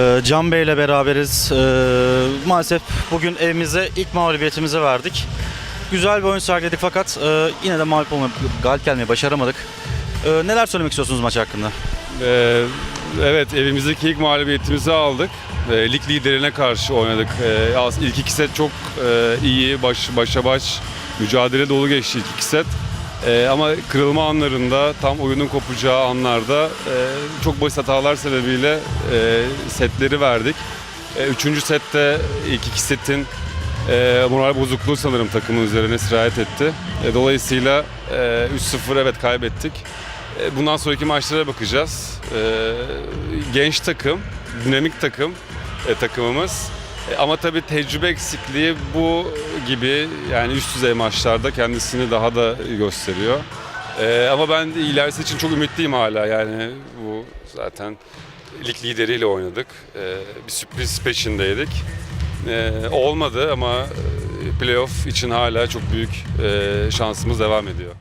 Ee, Can Bey ile beraberiz. Ee, maalesef bugün evimize ilk mağlubiyetimizi verdik. Güzel bir oyun sergiledik fakat e, yine de mağlup olmayı, galip gelmeyi başaramadık. Ee, neler söylemek istiyorsunuz maç hakkında? Evet evimizdeki ilk mağlubiyetimizi aldık. Ee, lig liderine karşı oynadık. Az- ilk iki set çok e, iyi, baş, başa baş mücadele dolu geçti ilk iki set. Ee, ama kırılma anlarında, tam oyunun kopacağı anlarda e, çok basit hatalar sebebiyle e, setleri verdik. E, üçüncü sette ilk iki setin e, moral bozukluğu sanırım takımın üzerine sirayet etti. E, dolayısıyla e, 3-0 evet kaybettik. E, Bundan sonraki maçlara bakacağız. E, Genç takım, dinamik takım e, takımımız. E, Ama tabii tecrübe eksikliği bu gibi yani üst düzey maçlarda kendisini daha da gösteriyor. E, Ama ben ilerisi için çok ümitliyim hala yani bu zaten lig lideriyle oynadık. E, Bir sürpriz peşindeydik. E, Olmadı ama e, playoff için hala çok büyük e, şansımız devam ediyor.